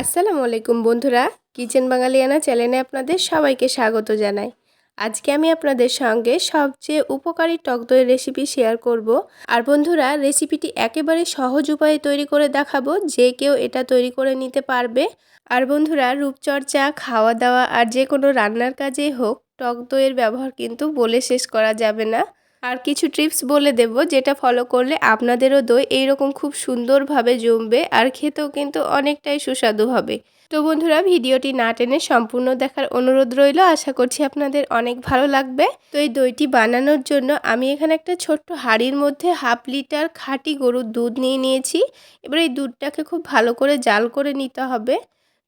আসসালামু আলাইকুম বন্ধুরা, কিচেন বাঙালিয়ানা চ্যানেলে আপনাদের সবাইকে স্বাগত জানাই। আজকে আমি আপনাদের সঙ্গে সবচেয়ে উপকারী টক দইয়ের রেসিপি শেয়ার করব। আর বন্ধুরা, রেসিপিটি একেবারে সহজ উপায়ে তৈরি করে দেখাবো, যে কেউ এটা তৈরি করে নিতে পারবে। আর বন্ধুরা, রূপচর্চা খাওয়া দাওয়া আর যে কোনো রান্নার কাজেই হোক, টক দইয়ের ব্যবহার কিন্তু বলে শেষ করা যাবে না। আর কিছু টিপস বলে দেব, যেটা ফলো করলে আপনাদেরও দই এইরকম খুব সুন্দরভাবে জমবে আর খেতেও কিন্তু অনেকটাই সুস্বাদু হবে। তো বন্ধুরা, ভিডিওটি না টেনে সম্পূর্ণ দেখার অনুরোধ রইল। আশা করছি আপনাদের অনেক ভালো লাগবে। তো এই দইটি বানানোর জন্য আমি এখানে একটা ছোট্ট হাঁড়ির মধ্যে হাফ লিটার খাঁটি গরুর দুধ নিয়ে নিয়েছি। এবার এই দুধটাকে খুব ভালো করে জাল করে নিতে হবে।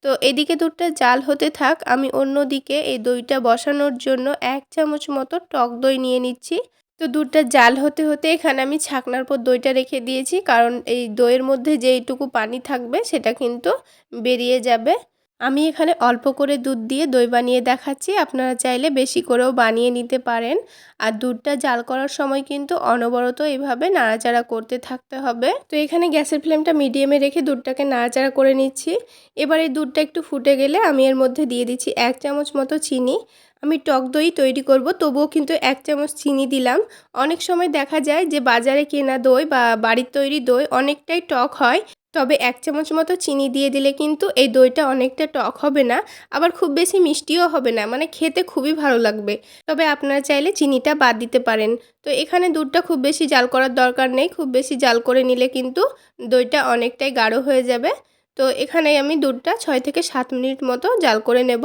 তো এদিকে দুধটা জাল হতে থাক, আমি অন্যদিকে এই দইটা বসানোর জন্য এক চামচ মতো টক দই নিয়ে নিচ্ছি। তো দুধটা জাল হতে হতে এখানে আমি ছাকনার পর দইটা রেখে দিয়েছি, কারণ এই দইয়ের মধ্যে যেইটুকু পানি থাকবে সেটা কিন্তু বেরিয়ে যাবে। আমি এখানে অল্প করে দুধ দিয়ে দই বানিয়ে দেখাচ্ছি, আপনারা চাইলে বেশি করেও বানিয়ে নিতে পারেন। আর দুধটা জাল করার সময় কিন্তু অনবরত এইভাবে নাড়াচাড়া করতে থাকতে হবে। তো এখানে গ্যাসের ফ্লেমটা মিডিয়ামে রেখে দুধটাকে নাড়াচাড়া করে নিচ্ছি। এবার এই দুধটা একটু ফুটে গেলে আমি এর মধ্যে দিয়ে দিচ্ছি এক চামচ মতো চিনি। আমি টক দই তৈরি করব, তবুও কিন্তু এক চামচ চিনি দিলাম। অনেক সময় দেখা যায় যে বাজারে কেনা দই বা বাড়ির তৈরি দই অনেকটাই টক হয়, তবে এক চামচ মতো চিনি দিয়ে দিলে কিন্তু এই দইটা অনেকটা টক হবে না, আবার খুব বেশি মিষ্টিও হবে না মানে খেতে খুবই ভালো লাগবে। তবে আপনারা চাইলে চিনিটা বাদ দিতে পারেন। তো এখানে দুধটা খুব বেশি জাল করার দরকার নেই, খুব বেশি জাল করে নিলে কিন্তু দইটা অনেকটাই গাঢ় হয়ে যাবে। তো এখানে আমি দুধটা ছয় থেকে সাত মিনিট মতো জাল করে নেব।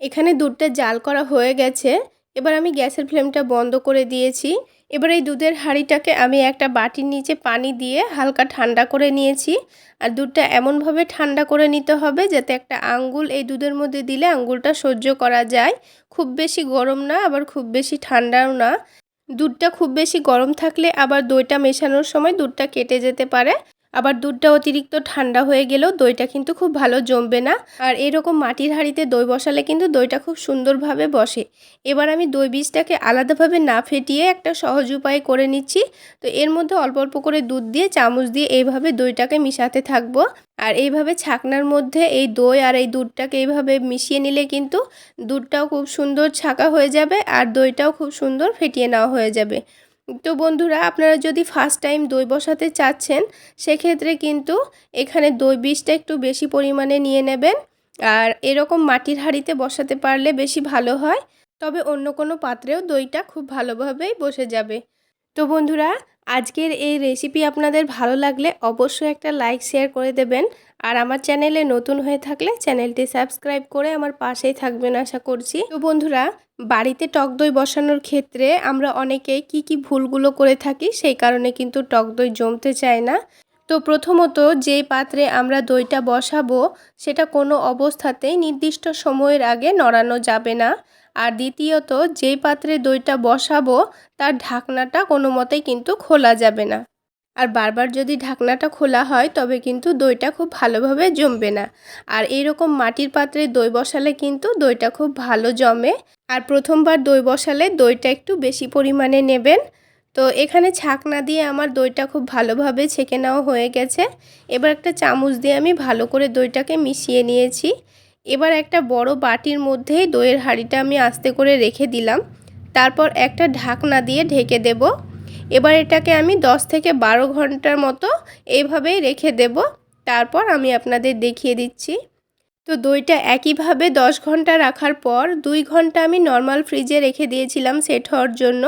এখানে দুধটা জাল করা হয়ে গেছে। এবার আমি গ্যাসের ফ্লেমটা বন্ধ করে দিয়েছি। এবার এই দুধের হাঁড়িটাকে আমি একটা বাটির নিচে পানি দিয়ে হালকা ঠান্ডা করে নিয়েছি। আর দুধটা এমনভাবে ঠান্ডা করে নিতে হবে যাতে একটা আঙ্গুল এই দুধের মধ্যে দিলে আঙ্গুলটা সহ্য করা যায়। খুব বেশি গরম না, আবার খুব বেশি ঠান্ডাও না। দুধটা খুব বেশি গরম থাকলে আবার দইটা মেশানোর সময় দুধটা কেটে যেতে পারে। আবার দুধটা অতিরিক্ত ঠান্ডা হয়ে গেলেও দইটা কিন্তু খুব ভালো জমবে না। আর এরকম মাটির হাঁড়িতে দই বসালে কিন্তু দইটা খুব সুন্দরভাবে বসে। এবার আমি দই বীজটাকে আলাদাভাবে না ফেটিয়ে একটা সহজ উপায়ে করে নিচ্ছি। তো এর মধ্যে অল্প অল্প করে দুধ দিয়ে, চামচ দিয়ে এইভাবে দইটাকে মিশাতে থাকব। আর এইভাবে ছাকনার মধ্যে এই দই আর এই দুধটাকে এইভাবে মিশিয়ে নিলে কিন্তু দুধটাও খুব সুন্দর ছাকা হয়ে যাবে আর দইটাও খুব সুন্দর ফেটিয়ে নেওয়া হয়ে যাবে। তো বন্ধুরা, আপনারা যদি ফার্স্ট টাইম দই বসাতে চাচ্ছেন, সেক্ষেত্রে কিন্তু এখানে দই বীজটা একটু বেশি পরিমাণে নিয়ে নেবেন। আর এরকম মাটির হাঁড়িতে বসাতে পারলে বেশি ভালো হয়। তবে অন্য কোনো পাত্রেও দইটা খুব ভালোভাবেই বসে যাবে। তো বন্ধুরা, আজকের এই রেসিপি আপনাদের ভালো লাগলে অবশ্যই একটা লাইক শেয়ার করে দেবেন। আর আমার চ্যানেলে নতুন হয়ে থাকলে চ্যানেলটি সাবস্ক্রাইব করে আমার পাশেই থাকবেন আশা করছি। তো বন্ধুরা, বাড়িতে টক দই বসানোর ক্ষেত্রে আমরা অনেকে কি কি ভুলগুলো করে থাকি সেই কারণে কিন্তু টক দই জমতে চায় না। তো প্রথমত যেই পাত্রে আমরা দইটা বসাবো, সেটা কোনো অবস্থাতেই নির্দিষ্ট সময়ের আগে নড়ানো যাবে না। আর দ্বিতীয়ত, যেই পাত্রে দইটা বসাবো, তার ঢাকনাটা কোনো মতেই কিন্তু খোলা যাবে না। আর বারবার যদি ঢাকনাটা খোলা হয়, তবে কিন্তু দইটা খুব ভালোভাবে জমবে না। আর এইরকম মাটির পাত্রে দই বসালে কিন্তু দইটা খুব ভালো জমে। আর প্রথমবার দই বসালে দইটা একটু বেশি পরিমাণে নেবেন। তো এখানে ছাকনা দিয়ে আমার দইটা খুব ভালোভাবে ছেঁকে নেওয়া হয়ে গেছে। এবার একটা চামচ দিয়ে আমি ভালো করে দইটাকে মিশিয়ে নিয়েছি। এবার একটা বড় বাটির মধ্যে দইয়ের হাঁড়িটা আমি আস্তে করে রেখে দিলাম। তারপর একটা ঢাকনা দিয়ে ঢেকে দেব। এবার এটাকে আমি 10 থেকে বারো ঘণ্টার মতো এইভাবেই রেখে দেব। তারপর আমি আপনাদের দেখিয়ে দিচ্ছি। তো দইটা একইভাবে 10 ঘণ্টা রাখার পর দুই ঘণ্টা আমি নর্মাল ফ্রিজে রেখে দিয়েছিলাম সেট হওয়ার জন্য।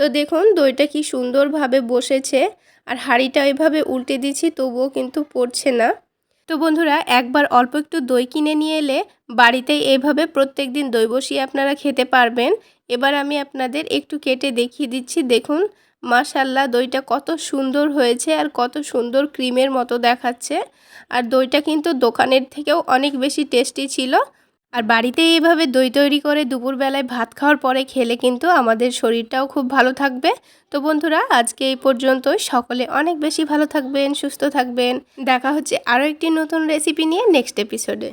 তো দেখুন, দইটা কি সুন্দরভাবে বসেছে আর হাঁড়িটা ওইভাবে উল্টে দিচ্ছি, তবুও কিন্তু পড়ছে না। তো বন্ধুরা, একবার অল্প একটু দই কিনে নিয়ে এলে বাড়িতে এভাবে প্রত্যেক দিন দই বসিয়ে আপনারা খেতে পারবেন। এবার আমি আপনাদের একটু কেটে দেখিয়ে দিচ্ছি। দেখুন মাশাল্লাহ দইটা কত সুন্দর হয়েছে আর কত সুন্দর ক্রিমের মতো দেখাচ্ছে। আর দইটা কিন্তু দোকানের থেকেও অনেক বেশি টেস্টি ছিল। আর বাড়িতে এইভাবে দই তৈরি করে দুপুরবেলায় ভাত খাওয়ার পরে খেলে কিন্তু আমাদের শরীরটাও খুব ভালো থাকবে। তো বন্ধুরা, আজকে এই পর্যন্ত সকলে অনেক বেশি ভালো থাকবেন, সুস্থ থাকবেন। দেখা হচ্ছে আরও একটি নতুন রেসিপি নিয়ে নেক্সট এপিসোডে